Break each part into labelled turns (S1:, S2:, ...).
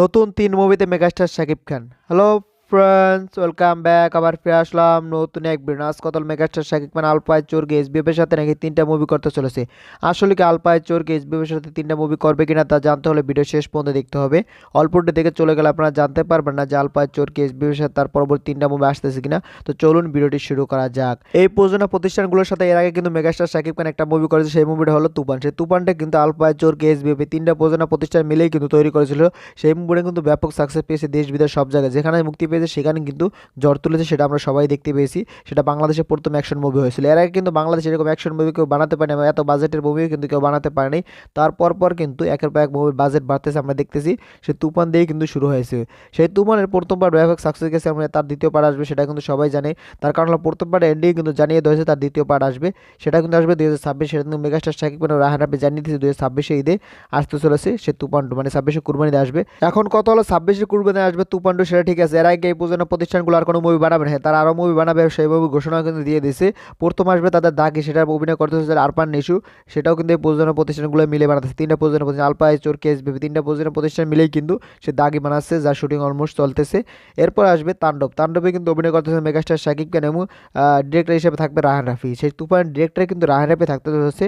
S1: নতুন তিন মুভিতে megastar Shakib Khan. Hello friends welcome back আবার ফিরে আসলাম নতুন এক বিনাস কতল মেগাস্টার শাকিব খান আলপায় চোরকে এসবিএফের সাথে নাকি তিনটা মুভি করতে চলেছে। আসলে কি আলপায় চোরকে এসবিএফের সাথে তিনটা মুভি করবে কিনা তা জানতে হলে ভিডিও শেষ পর্যন্ত দেখতে হবে। অল্পটি দেখে চলে গেলে আপনারা জানতে পারবেন না যে আলপায় চোরকে এসবিএফের সাথে তার পরবর্তী তিনটা মুভি আসতেছে কিনা। তো চলুন ভিডিওটি শুরু করা যাক। এই প্রযোজনা প্রতিষ্ঠানগুলোর সাথে এর আগে কিন্তু মেগাস্টার শাকিব খান একটা মুভি করেছে, সেই মুভিটা হলো তুফান। সেই তুফানটা কিন্তু আলপায় চোরকে এসবিএফ তিনটা প্রযোজনা প্রতিষ্ঠান মিলেই কিন্তু তৈরি করেছিল। সেই মুভিটা কিন্তু ব্যাপক সাকসেস পেয়েছে দেশ, বিদেশ, সব জায়গায়। যেখানে মুক্তি পেয়েছে সেখানে কিন্তু জ্বর তুলেছে, সেটা আমরা সবাই দেখতে পেয়েছি। সেটা বাংলাদেশের প্রথম অ্যাকশন মুভি হয়েছিল। এর আগে কিন্তু বাংলাদেশে এরকম অ্যাকশন মুভি কেউ বানাতে পারেনি, এত বাজেটের মুভিও কিন্তু কেউ বানাতে পারেনি। তারপর পর কিন্তু একের পর এক মুভির বাজেট বাড়তেছে আমরা দেখতেছি। সে তুফান দিয়েই কিন্তু শুরু হয়েছে। সেই তুফানের প্রথমবার ব্যাপক সাকসেস গেছে, আমরা তার দ্বিতীয় পার্ট আসবে, সেটা কিন্তু সবাই জানে। তার কারণ হলো প্রথমবার এন্ডিং কিন্তু জানিয়ে দিয়েছে তার দ্বিতীয় পার্ট আসবে। সেটা কিন্তু আসবে দুই হাজার ছাব্বিশ, সেটা কিন্তু মেগাস্টার শাকিব খান রাহান রাফি জানিয়ে দিয়েছে দুই হাজার ছাব্বিশে ঈদে আসতে চলেছে, সে তুফান মানে ছাব্বিশে কুরবানিতে আসবে। এখন কত হলো ছাব্বিশে কুরবানিতে আসবে তুফান সেটা ঠিক আছে। এর আগে এই পর্যন্ত প্রতিষ্ঠানগুলো আর কোনো মুভি বানাবে না। হ্যাঁ তারা আরও মুভি বানাবে সেই মুভি ঘোষণা কিন্তু দিয়ে দিয়েছে। প্রথম আসবে তাদের দাগি সেটা অভিনয় করতে হচ্ছে আরপান নিশু। সেটাও কিন্তু এই প্রযোজনা প্রতিষ্ঠানগুলো মিলে বানাতেছে। তিনটা প্রযোজনা প্রতিষ্ঠান আলপা চোর কেস বেবি তিনটা প্রযোজনা প্রতিষ্ঠান মিলেই কিন্তু সে দাগি বানাচ্ছে, যার শুটিং অলমোস্ট চলতেছে। এরপর আসবে তাণ্ডব। তাণ্ডবে কিন্তু অভিনয় করতেছে মেগাস্টার শাকিব খান এবং ডিরেক্টর হিসেবে থাকবে রাহান রাফি। সেই তুফান ডিরেক্টর কিন্তু রাহান রাফি থাকতে হচ্ছে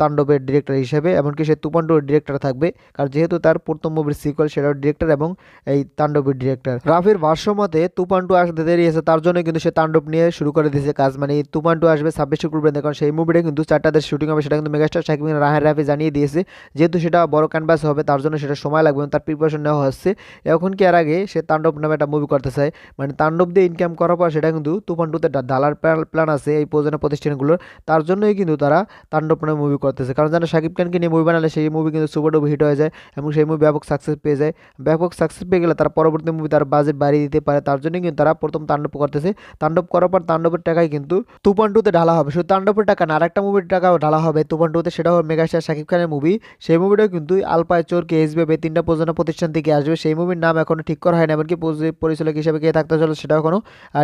S1: তাণ্ডবের ডিরেক্টর হিসেবে। এমনকি সে তুফান ডিরেক্টর থাকবে। কারণ যেহেতু তার প্রথম মুভির সিকুয়াল সেটাও ডিরেক্টর এবং এই তাণ্ডবের ডিরেক্টর রাফির ভাষ্য মতে তুফান টু আসতে দেরি আছে তার জন্য কিন্তু সে তাণ্ডব নিয়ে শুরু করে দিয়েছে কাজ। মানে তুফান টু আসবে ছাব্বিশে কুরবানি কারণ সেই মুভিটা কিন্তু চারটা দেশ শুটিং হবে, সেটা কিন্তু মেগাস্টার শাকিব রাহান রাফি জানিয়ে দিয়েছে, যেহেতু সেটা বড় ক্যানভাস হবে, তার জন্য সেটা সময় লাগবে তার প্রিপারেশন নেওয়া হচ্ছে। এখন কি এর আগে সে তাণ্ডব নামে একটা মুভি করতে চায় মানে তাণ্ডব দিয়ে ইনকাম করার পর সেটা কিন্তু তুফান টুতে ঢালার প্ল্যান আছে এই প্রযোজনা প্রতিষ্ঠানগুলোর, তার জন্যই কিন্তু তারা তাণ্ডব নামে মুভি করতেছে। কারণ জানো শাকিব খানকে নিয়ে মুভি বানালে সেই মুভি কিন্তু সুপার ডুপ হিট হয়ে যায় এবং সেই মুভি ব্যাপক সাকসেস পেয়ে যায়। ব্যাপক সাকসেস পেয়ে গেলে তারা পরবর্তী মুভি তার বাজেট বাড়িয়ে দিতে পারে। তার জন্যই কিন্তু তারা প্রথম তাণ্ডব করতেছে। তাণ্ডব করার পর তাণ্ডবের টাকায় কিন্তু তুফান টুতে ঢালা হবে। শুধু তাণ্ডবের টাকা না, আরেকটা মুভির টাকাও ঢালা হবে। তুফান টুতে সেটা হবে মেগাস্টার শাকিব খানের মুভি সেই মুভিটাও কিন্তু আলপায় চোর কে এসবিএফ তিনটা প্রযোজনা প্রতিষ্ঠান থেকে আসবে। সেই মুভির নাম এখনও ঠিক করা হয়নি। এমনকি পরি- পরিচালক হিসেবে কে থাকতে চলে সেটাও এখনও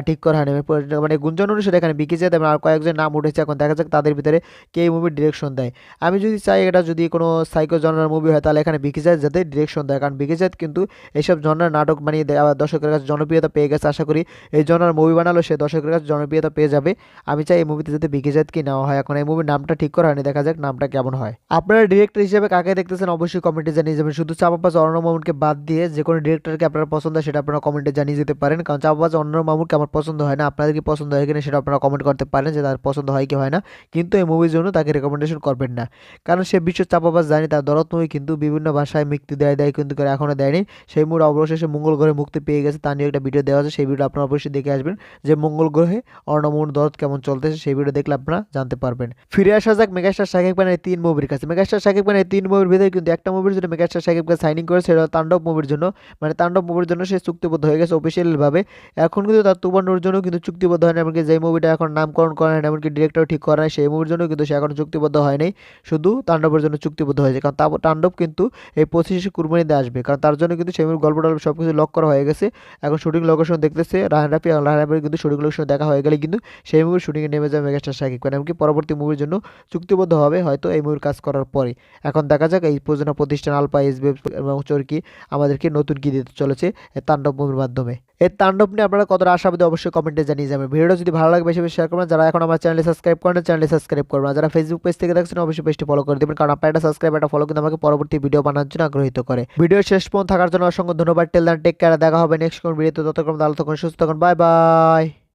S1: ঠিক করা হয়নি। মানে গুঞ্জন অনুসারে এখানে বিকি এবং আর কয়েকজন নাম উঠেছে এখন। দেখা যাক তাদের ভিতরে কে এই মুভির ডিরেকশন দেয়। আমি যদি চাই এটা যদি কোনো সাইকো জনার মুভি হয়, তাহলে এখানে বিকি যায় যাতে ডিরেকশন দেয়। কারণ বিকি যায় কিন্তু এইসব জনার নাটক বানিয়ে দর্শকের জনপ্রিয়তা পেয়ে গেছে, আশা করি এই জনার মুভি বানালো সে দর্শকের কাছে জনপ্রিয়তা পেয়ে যাবে। আমি চাই এই মুভিতে যাতে কি নেওয়া হয়। এখন এই মুভির নামটা ঠিক করা হয়নি, দেখা যাক নামটা কেমন হয়। আপনারা ডিরেক্টর হিসেবে কাকে দেখতেছেন? অবশ্যই কমেন্টে জানিয়ে যাবেন। শুধু চাপাপাস অরণ্য মামুনকে বাদ দিয়ে যে কোনো ডিরেক্টরকে আপনার পছন্দ হয় সেটা আপনারা কমেন্টে জানিয়ে যেতে পারেন। কারণ চাপাপাস অরণ্য মামুনকে আমার পছন্দ হয় না। আপনাদের কি পছন্দ হয় কিনা সেটা আপনারা কমেন্ট করতে পারেন যে তার পছন্দ হয় কি হয় না। কিন্তু এই মুভির জন্য তাকে রেকমেন্ডেশন করবেন না। কারণ সে বিশ্ব চাপাবাস জানি, তার দরদ মুভি কিন্তু বিভিন্ন ভাষায় মুক্তি দেয় দেয় কিন্তু এখনও দেয়নি। সেই মুভির অবশেষে মঙ্গল গ্রহে মুক্তি পেয়ে গেছে। তা নিয়ে একটা ভিডিও দেওয়া আছে, সেই ভিডিও আপনারা অবশ্যই দেখে আসবেন। যে মঙ্গল গ্রহে অর্ণমোহন দরদ কেমন চলতেছে, সেই ভিডিও দেখলে আপনারা জানতে পারবেন। ফিরে আসা যাক মেগাস্টার শাকিব খানের তিন মুভির কাছে। মেগাস্টার শাকিব খানের তিন মুভির ভিতরে কিন্তু একটা মুভির জন্য মেগাস্টার শাকিব খান সাইনিং করেছে, সেটা তাণ্ডব মুভির জন্য। মানে তাণ্ডব মুভির জন্য সে চুক্তিবদ্ধ হয়ে গেছে অফিসিয়ালভাবে এখন কিন্তু তার তুবানোর জন্য কিন্তু চুক্তিবদ্ধ হয় না এমনকি যে মুভিটা এখন নামকরণ করা হয় না এমনকি ডিরেক্টর ঠিক করা হয় সেই মুভির জন্য কিন্তু সে এখন চুক্তিবদ্ধ হয়নি শুধু তাণ্ডবের জন্য চুক্তিবদ্ধ হয়েছে, কারণ তাণ্ডব কিন্তু এই পঁচিশে কুরবানিতে আসবে। কারণ তার জন্য কিন্তু সেই মুভির গল্প টল্প সব কিছু লক করা হয়ে গেছে। এখন শুটিং লোকেশন দেখতেছে, রাহান রাফি এবং রাহান রাফির কিন্তু শুটিং লোকেশন দেখা হয়ে গেলে কিন্তু সেই মুভির শুটিংয়ে নেমে যাবে মেগাস্টার শাকিব খান। এমনকি পরবর্তী মুভির জন্য চুক্তিবদ্ধ হবে হয়তো এই মুভির কাজ করার পরে। এখন দেখা যাক এই প্রযোজনা প্রতিষ্ঠান আলপা এসবি এবং চরকি আমাদেরকে নতুন কী দিতে চলেছে তাণ্ডব মুভির মাধ্যমে। এই তাণ্ডব নিয়ে আপনারা কতটা আশাবাদী অবশ্যই কমেন্টে জানিয়ে যাবেন। ভিডিও যদি ভালো লাগে বেশি বেশি শেয়ার করবেন। যারা এখন আমার চ্যানেলে সাবস্ক্রাইব করেন চ্যানেলে সাবস্ক্রাইব করবেন। যারা ফেসবুক পেজ থেকে দেখছেন, অবশ্যই পেজটি ফলো করে দেবেন। কারণ আপনার একটা সাবস্ক্রাইব একটা ফলো কিন্তু আমাকে পরবর্তী ভিডিও বানানোর জন্য আগ্রহিত করে। ভিডিও শেষ পর্যন্ত থাকার জন্য অসংখ্য ধন্যবাদ। টেল টেক কেয়ার দেখা হবে নেক্সট কোন ভিডিওতে ততক্ষণ ভালো তখন সুস্থ থাকুন। Bye bye